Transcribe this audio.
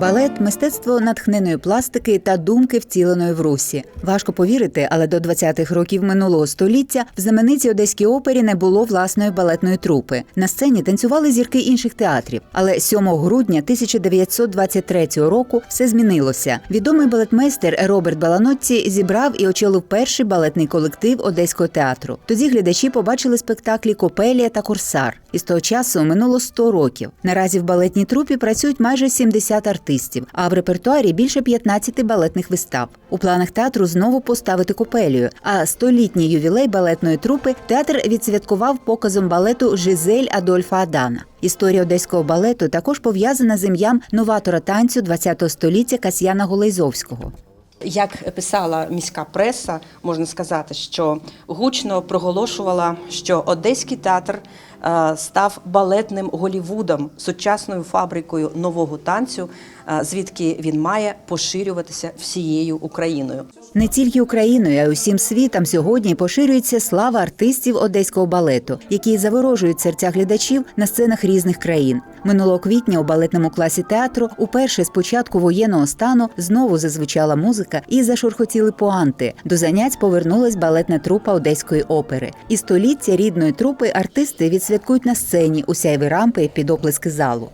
балет мистецтво натхненої пластики та думки, втіленої в русі. Важко повірити, але до 20-х років минулого століття в знаменитій одеській опері не було власної балетної трупи. На сцені танцювали зірки інших театрів. Але 7 грудня 1923 року все змінилося. Відомий балетмейстер Роберт Баланотці зібрав і очолив перший балетний колектив Одеського театру. Тоді глядачі побачили спектаклі Копелія та Корсар. І з того часу минуло 100 років. Наразі в балетній трупі працюють майже 70 артистів, а в репертуарі більше 15 балетних вистав. У планах театру знову поставити копелію. А столітній ювілей балетної трупи театр відсвяткував показом балету Жизель Адольфа Адана. Історія одеського балету також пов'язана з ім'ям новатора танцю ХХ століття Касьяна Голейзовського. Як писала міська преса, можна сказати, що гучно проголошувала, що Одеський театр став балетним Голівудом, сучасною фабрикою нового танцю, е, звідки він має поширюватися всією Україною. Не тільки Україною, а й усім світом сьогодні поширюється слава артистів одеського балету, які заворожують серця глядачів на сценах різних країн. Минулого квітня у балетному класі театру уперше з початку воєнного стану знову зазвучала музика і зашурхотіли поанти. До занять повернулась балетна трупа одеської опери. І століття рідної трупи артисти відсвяткують на сцені у сяйві рампи під оплески залу.